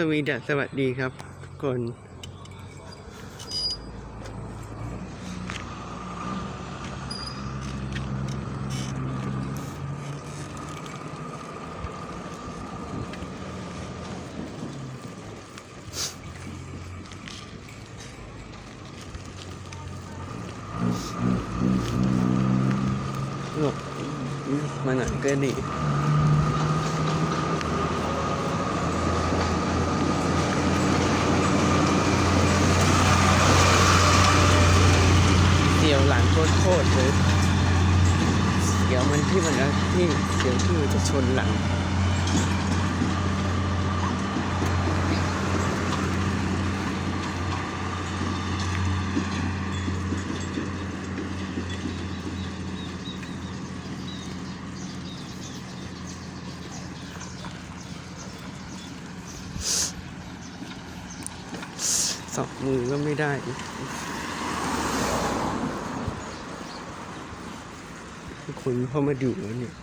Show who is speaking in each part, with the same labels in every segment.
Speaker 1: สวีดัสสวัสดีครับทุกคน หลบมาหนังก็ดี เสียวหลังโคตรๆเลยเสียวมันที่มันเอาที่เสียวที่มันจะชนหลัง สองมือก็ไม่ได้คนเข้ามาดูแล้วเนี่ย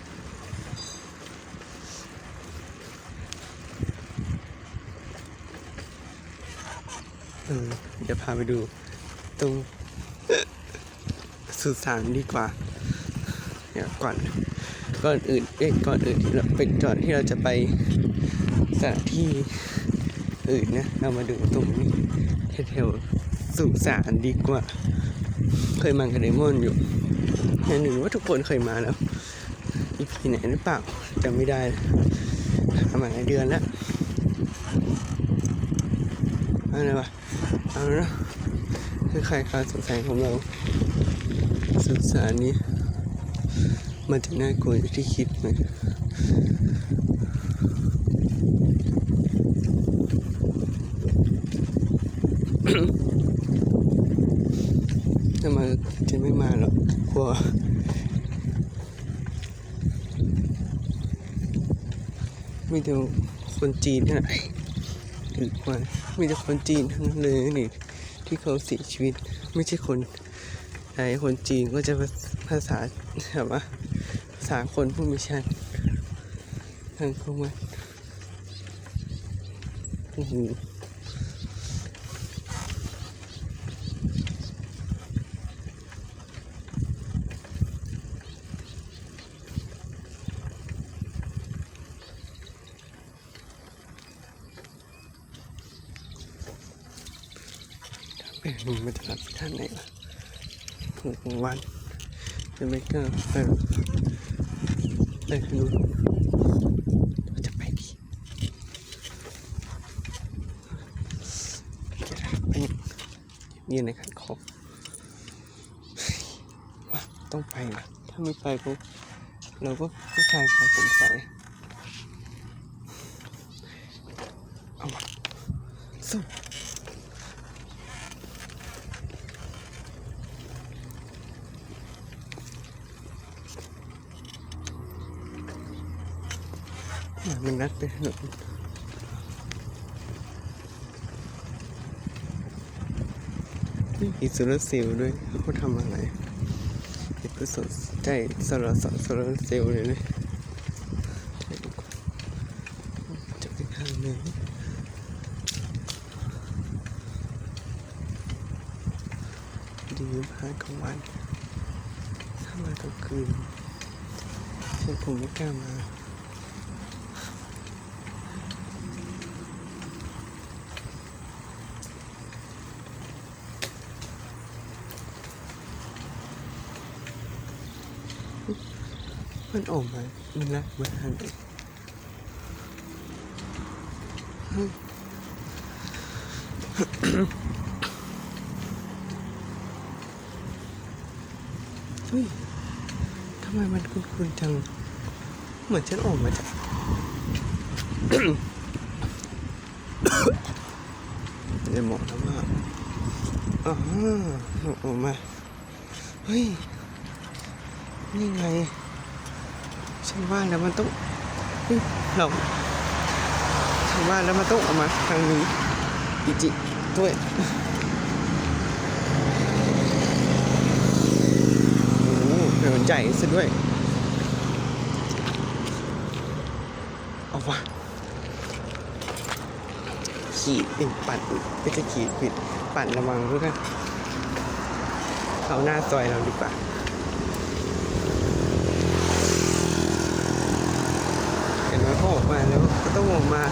Speaker 1: เออเดี๋ยวพาไปดูตรงสุสานดีกว่าเดี๋ยก่อนก่อนอื่นเอ๊ะก่อนอื่นที่เราเป็นก่อนที่เราจะไปสถานที่อื่นนะเรามาดูตรงนี้ แถวสุสานดีกว่า เคยมากับไดมอนอยู่เห็นหนึ่งว่าทุกคนเคยมาแล้วอีพีไหนหรือเปล่าจำไม่ได้ประมาณหลายเดือนแล้วอะไรวะเอาละคือใครคาสงสัยของเราสุสานนี้มันจะน่ากลัวอย่างที่คิดไหม ถ้ามา จะไม่มาหรอกกลัวมีแต่คนจีนเท่านั้นหรือว่ามีแต่คนจีนทั้งนั้นเลยนี่ที่เขาเสียชีวิต ไม่ใช่คนไทยคนจีนก็จะภาษาแบบว่าภาษาคนผู้มีชันทางเขามาโอ้โห มึงมาจากท่านไหนวะถูกวันจะไม่กล้าไปหรอกไปทางนู้นเราจะไปดีจะได้ไปยืนในขันคอว่าต้องไปนะถ้าไม่ไปปุ๊บเราก็ไม่คลายควาสงสัยเอาวะสู้ เนี่ยมันถนนนี่มีโซลาร์เซลล์ด้วยเขาทำอะไรเห็นผู้สนใจโซลาร์โซลาร์เซลล์เลยเลยใช่ดีกว่าจะไปทางไหนดีพากลางวันถ้ามากลางคืนฉันคงไม่กล้ามา ออกมามันรักมาทางไหนเฮ้ยเฮ้ยทำไมมันคุ้นๆจัง เหมือนฉันออกมาจากเดี๋ยวหมอทำว่าอ๋อออกมา เฮ้ย นี่ไง ฉันว่าแล้วมันต้องเราฉันว่าแล้วมันต้องออกมาทางนี้อีจิด้วยโอ้โหถนนใหญ่ซะด้วยเอาวะขี่เองปั่นไม่ใช่ขี่ผิดปั่นระวังด้วยกันเขาหน้าซอยเราดีกว่าเห็นไห มาออกมาแล้วก็ต้องออกมา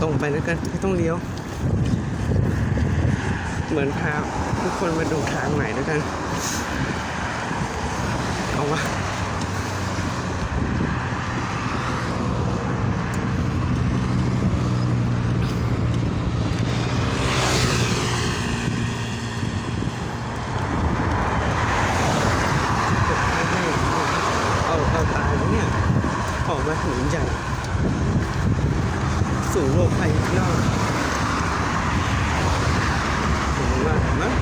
Speaker 1: ตรงไปแล้วกันไม่ต้องเลี้ยว เหมือนพาทุกคนมาดูทางใหม่ด้วยกัน เอาวะเอาเอาตายแล้วเนี่ย ออกมาถึงจากสู่โลกภายนอกผมว่ามั้ง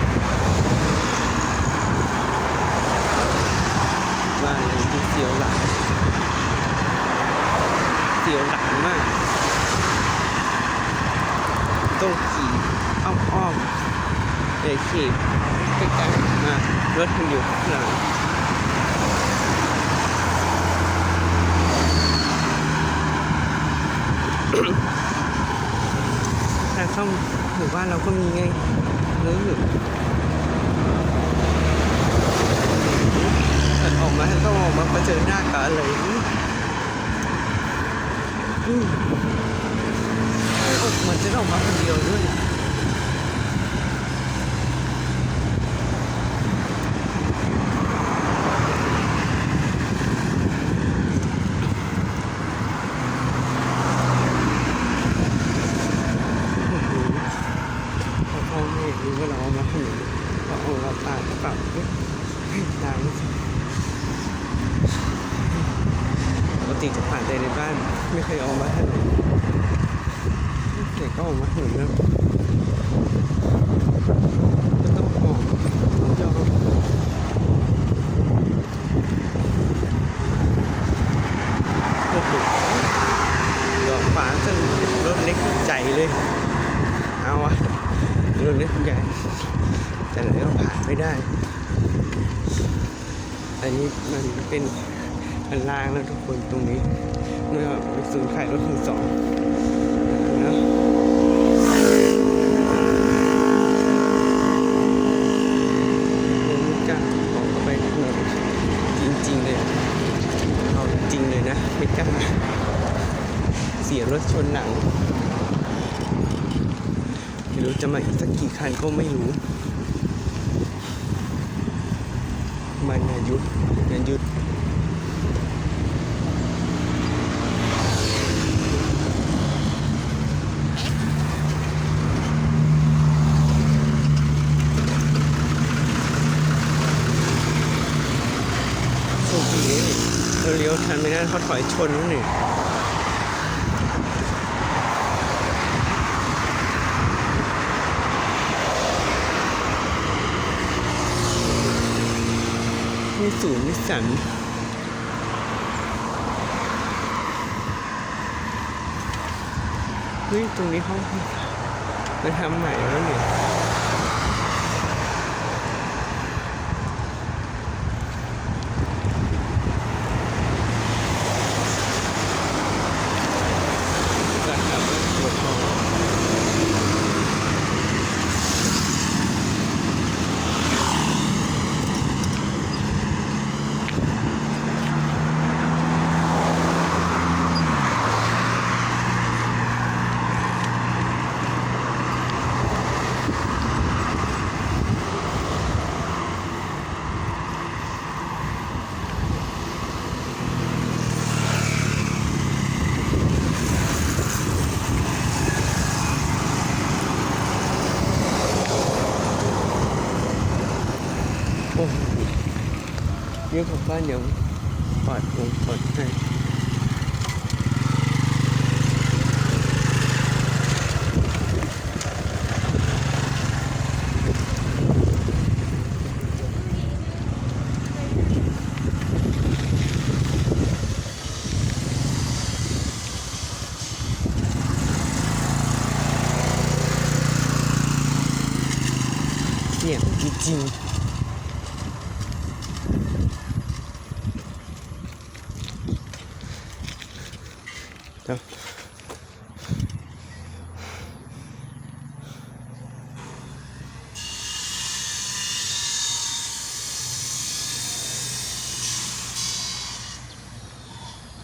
Speaker 1: ว่าอะไรที่เสียวหลังเสียวหลังมาก ต้องขี่อ้อมอ้อมๆเลยขี่ใกล้ๆมารถ มันอยู่ข้างหลังทางเข้าหมู่บ้านเราก็มีไงเนื้ออยู่แต่ออกมาต้องออกมาเผชิญหน้ากับอะไรนี่อืมออกมันจะออกมาคนเดียวด้วย พอพ่อแม่รู้ว่าเราเอามาให้พอเอาเราตายก็ปรับด้วยตายปกติจะผ่านใจในบ้าน ไม่เคยเอามาให้เลย เด็กก็ออกมาถึงแล้วก็ต้องออกต้องยอมโอ้โหดอกฟ้าจนรถเล็กใจเลย เอาอะรถเล็กใหญ่แต่ไหนก็ผ่านไม่ได้ อันนี้มันเป็นมันลางแล้วทุกคนตรงนี้เมื่อไปศูนย์ขายรถมือสองนะผมไม่กล้าออกไปข้างนอกจริงๆเลยอะเอาจริงเลยนะ ไม่กล้าเสียรถชนหลัง ไม่รู้จะมาอี กี่คันก็ไม่รู้ มันอย่าหยุดอย่าหยุดโชคดีเลยเราเลี้ยวทันไม่งั้นเขาถอยชนแล้วนี่ สูนิสสันเฮ้ยตรงนี้เขาไปทำใหม่แล้วเนี่ยจัดทำหัวทอง โอ้โห เรื่องของบ้านยังปลอดโปร่งปลอดภัยเสียงจริงๆ ท นาะ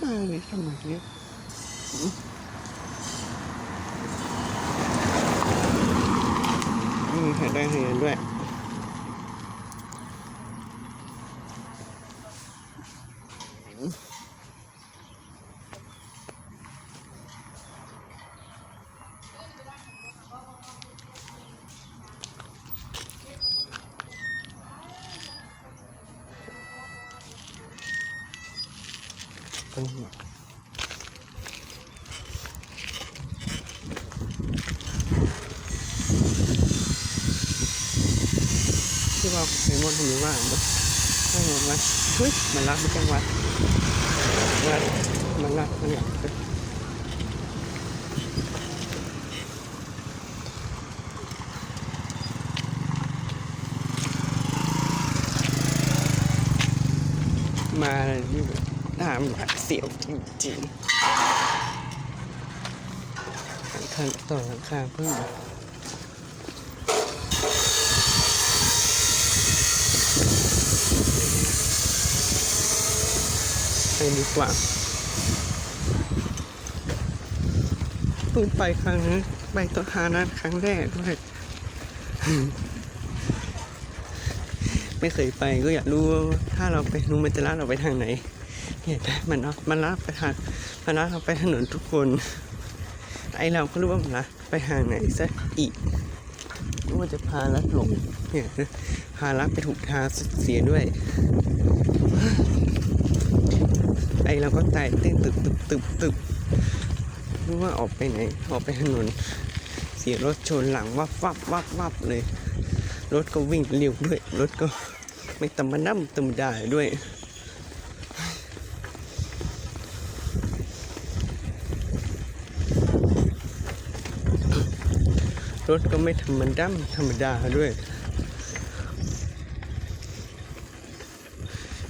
Speaker 1: มาเลยทำไมเนี่ยอืมถ่ายได้ถ่ายงานด้วย ต้นหมากที่ว่าไอ้มดทำยังไงบ้างไม่ห สียวจริงๆข้างต่อข้างคาเพิ่งไปดีกว่าเพิ่งไปครั้งนั้ไปตัวฮานั้นครั้งแรกด้วยไม่เคยไปก็อยากรู้ว่าถ้าเราไปนู้นมันจะล่าเราไปทางไหน เนี่ยมันนาะมันลาดไปทางมันลาดเราไปถนนทุกคน ไอเราก็รู้ว่ามันลาดไปทางไหนซะอีกว่าจะพาลัดหลงเนี่ยพาลัดไปถูกทางเสียด้วย ไอเราก็ใจเต้นตึบตึบตึบตึบรู้ว่าออกไปไหน ออกไปถนน เสียรถชนหลังวับวับวับวับเลย รถก็วิ่งเร็วด้วย รถก็ไม่ธรรมดาธรรมดาด้วย รถก็ไม่ธรรมดาธรรมดาด้วย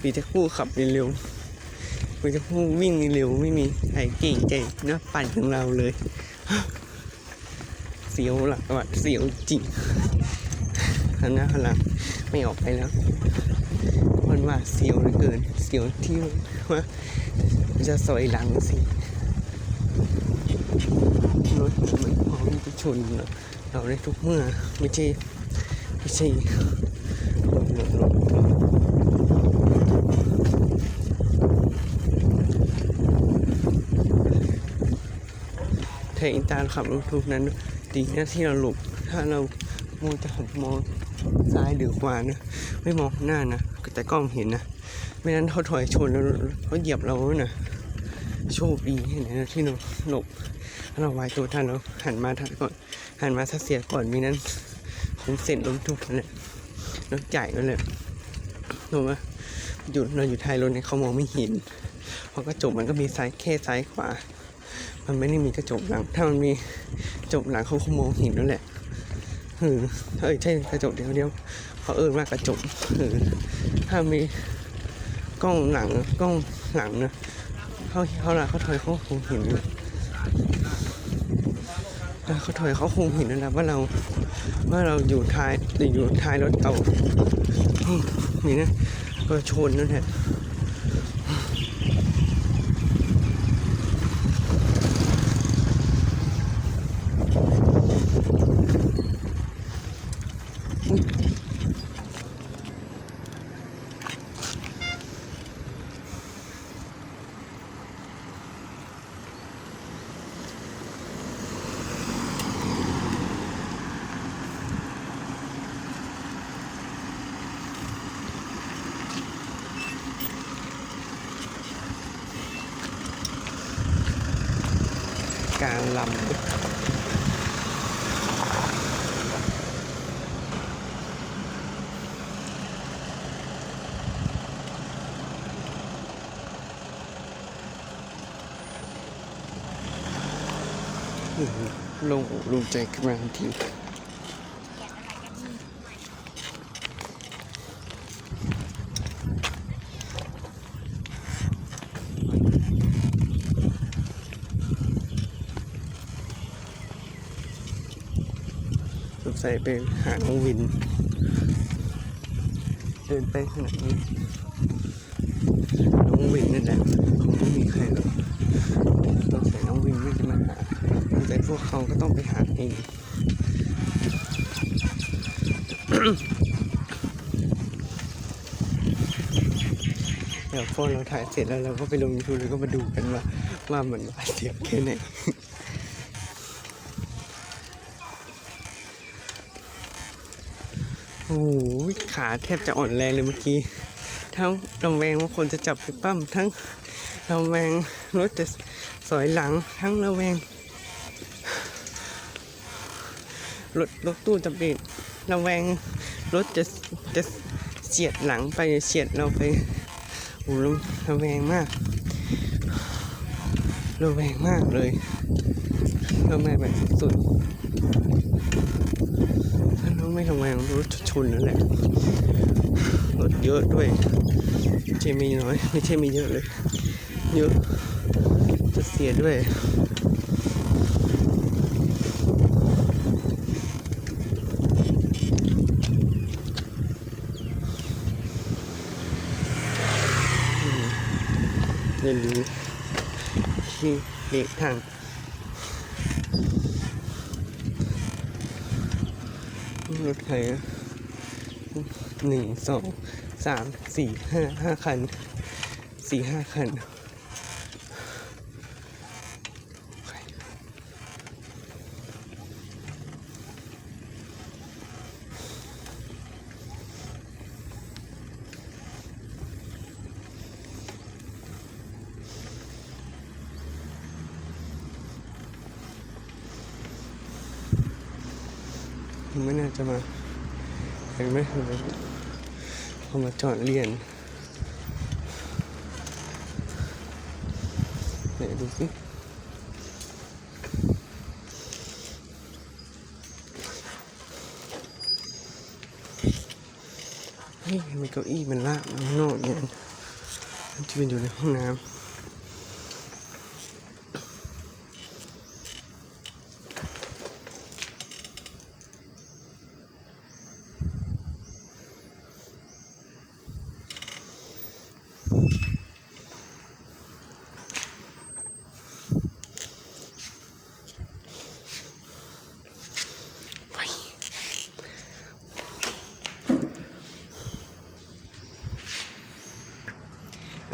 Speaker 1: มีแต่ผู้ขับเร็วๆมีแต่ผู้วิ่งเร็วไม่มีใครเก่งใจนะปั่นของเราเลย เสียวหลักวัดเสียวจริงหันหน้าหันหลังไม่ออกไปแล้วมันว่าเสียวเหลือเกิน เสียวที่ว่าจะสอยหลังสิรถมันพร้อมจะชน เราได้ทุกเมื่อไม่ใช่ไม่ใช่ถรถรถเทอินตาขับรถทุกนั้นดีนะที่เราหลบถ้าเรามองจะหันมองซ้ายหรือขวานะไม่มองหน้านะแต่กล้องเห็นนะไม่นั้นเขาถอยชนแล้วเขาเหยียบเราแล้วนะโชคดีนไหมที่เราหลบ ถ้าเราไวตัวทันเราหันมาทันก่อนหันมาถ้าเสียก่อนมีนั้นคงเสร็จลงทุกนั่นแหละรถใหญ่นั่นแหละถูกไหมหยุดเราอยู่ท้ายรถเนี่ยเขามองไม่เห็นเพราะกระจกมันก็มีซ้ายแค่ซ้ายขวา มันไม่ได้มีกระจกหลัง ถ้ามันมีกระจกหลังเขาคงมองเห็นนั่นแหละเออเอ้ยใช่กระจกเดียวเดียวเขาเอิ้นว่ากระจกเออถ้ามีกล้องหลังกล้องหลังนะเขาเขาหลังเขาถอยเขาคงเห็นอยู่ แต่เขาถอยเขาคงเห็นนั่นและว่าเราว่าเราอยู่ท้ายหรืออยู่ท้ายรถเก่านี่นะก็ชนนั่นแหละ ลำลงลงใจขึ้นมาทันที ใส่ไปหาน้องวิน เดินไปขนาดนี้น้องวินนั่นแหละคงไม่มีใครหรอกต้องใส่น้องวินไม่จะมาหาแต่พวกเขาก็ต้องไปหาเองเดี๋ยวพอเราถ่ายเสร็จแล้วเราก็ไปลงยูทูบแล้วก็มาดูกันว่าว่ามันหวาดเสียแค่ไหน โอ้โหขาแทบจะอ่อนแรงเลยเมื่อกี้ ทั้งระแวงว่าคนจะจับไปปั้ม ทั้งระแวงรถจะสอยหลัง ทั้งระแวงรถรถตู้จะเบรกระแวงรถจะจะเฉียดหลังไปเฉียดเราไปโอ้โหระแวงมากระแวงมากเลยระแวงแบบสุด ถ้าเราไม่ระแวงรถชนนั่นแหละ รถเยอะด้วยไม่ใช่มีน้อย ไม่ใช่มีเยอะเลย เยอะจะเสียด้วยเรียนรู้ที่เด็กทาง รถไฟอะหนึ่งสองสามสี่ห้าห้าคันสี่ห้าคันาจะมาเห็นไหมเห็นไหมเขามาจอดเรียนไหนดูสิเฮ้ยทำไมเก้าอี้มันลากมาข้างนอกเนี่ยมันจะเป็นอยู่ในห้องน้ำ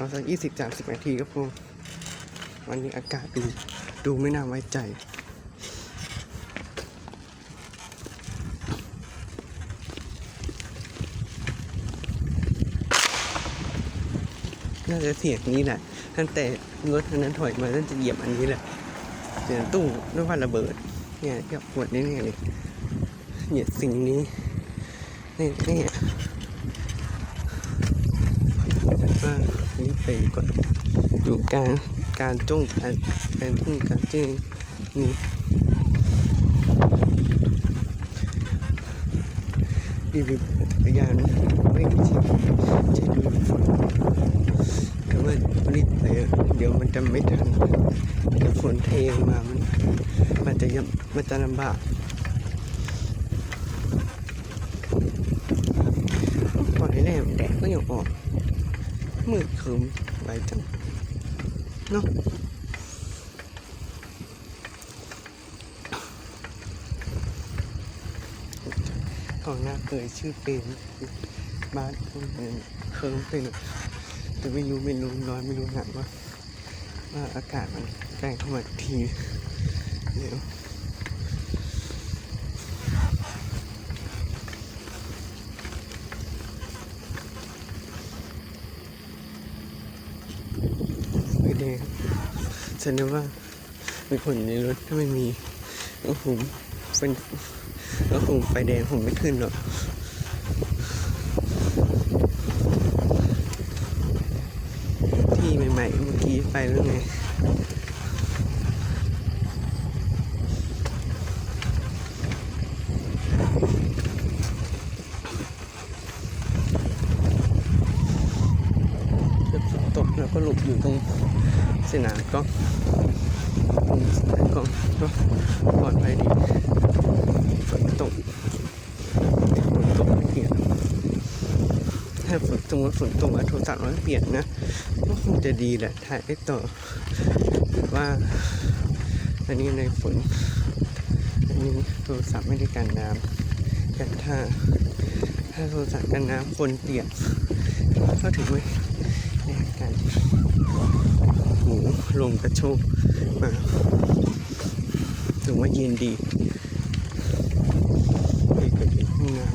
Speaker 1: เอาสักยี่สิบสามสิบนาทีก็พอวันนี้อากาศดูดูไม่น่าไว้ใจ น่าจะเสียงนี้แหละตั้งแต่รถคันนั้นถอยมาน่าจะเหยียบอันนี้แหละเสียงตู้ด้วยว่าระเบิด เนี่ยเกือบปวดแน่เลยเหยียบสิ่งนี้แน่ๆแต่ว่า นี่ไปก่อนอยู่กางการจ้องการการทุ่งการจ้องนี่รีวิวจักรยานไม่ใช่ใช่ดูฝนแต่ว่ารีบไปเดี๋ยวมันจะไม่ทันเดี๋ยวฝนเทมามันมันจะยังมันจะลำบากปล่อยให้แน่แดดก็ยังออก มืดครึ้มไว้จังเนาะก่อนหน้าเคยชื่อเป็นบ้านเคิร์มเป็นแต่ไม่รู้ไม่รู้น้อยไม่รู้หนักว่าว่าอากาศมันใกล้เข้ามาทุกทีเดี๋ยวไฟแดง ฉันนึกว่ามีคนในรถถ้าไม่มีก็คงเป็นก็คงไฟแดงผมไม่ขึ้นหรอกที่ใหม่ๆเมื่อกี้ไปแล้วไง เกือบฝนตกแล้วก็หลบอยู่ตรงสนามกอล์ฟตรงสนามกอล์ฟก็ปลอดภัยดีฝนตก มมติฝ นตกอะโทรศัพท์เราไม่เปลี่ยนนะก็คงจะดีแหละถ่ายได้ต่อว่าอันนี้ในฝนอันนี้โทรศัพท์ไม่ได้กันน้ำกันถ้าถ้าโทรศัพท์กันน้ำคนเปียกก็ถือว่าแลกกันหูลมกระโชกมาถือว่าเย็นดีนี่ก็เป็นห้องน้ำ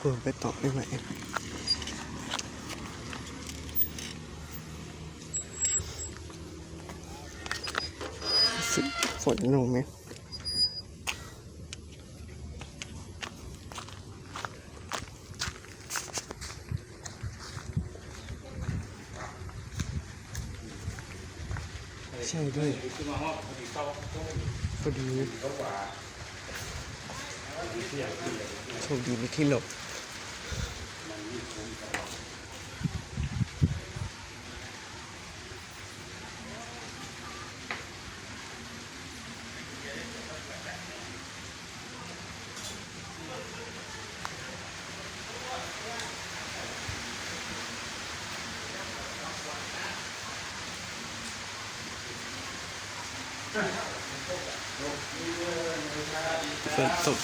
Speaker 1: เปิดไปต่อไม่ไหวรู้สึกฝ นลงไหมใช่ด้วยพอดีโชคดีมีที่หลบ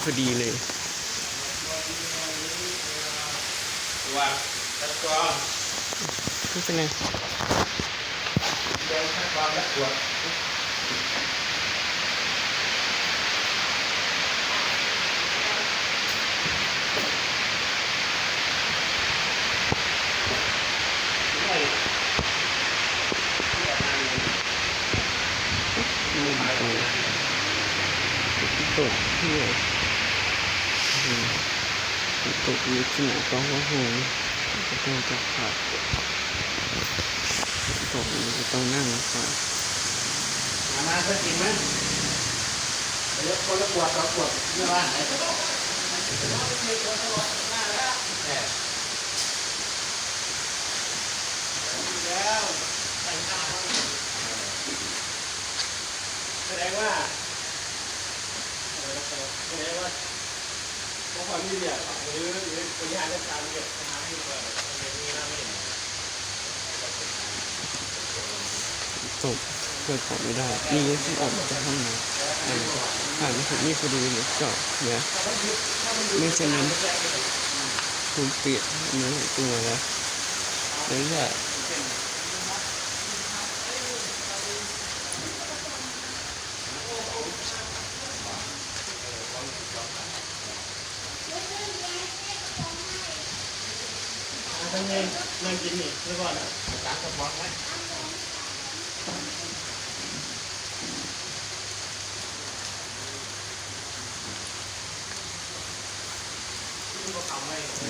Speaker 1: พอดีเลย
Speaker 2: ว่าตัดกรอง
Speaker 1: ไม่เป็นไร
Speaker 2: เดินตัดกรองและตรวจ
Speaker 1: ไม่ดีเลยตกที่ไหน ตกอยู่ที่ไหนก็ว่าหงจะต้องจับขาดตกอยู่ต้องนั่งก่อน
Speaker 2: มามาก็จริงมั้ยไปยกคนละขวดสองขวดเมื่อวาไหนแล้วแต่งหน้าแสดงว่าแสดงว่า พวกความมีเดียหรือหรือปัญญาเรื่งการเรียทำให้เกิดเป็นนี้นะไม่
Speaker 1: ตกเกิดของไม่ได้นี่ที่ออกมาจากห้องน้ำอะไรก็ผ่านมาถึงนี่พอดีเลยจอดเนี่ยไม่เช่นั้นคุณเปลี่ยกเนื้อตัวแล้วแล้วแหละ
Speaker 2: งเงินเงินกินนี่เมื่อก่อนอะสามกระป๋องไหม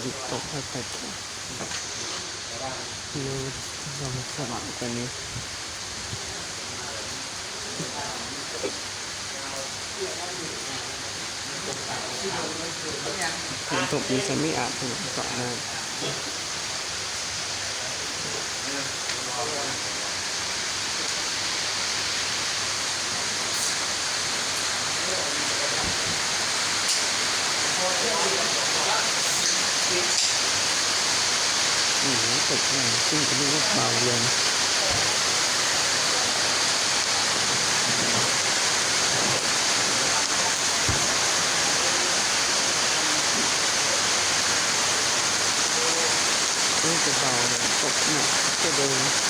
Speaker 1: หยุดตกไปตกนี่เราสว่างกว่านี้ฝนตกมีจะไม่อาบถนนเกาะหน้าอืมตกแรง ซึ่งจะไม่ว่าเบาลงนี่จะเบาลงตกหนักก็เดิน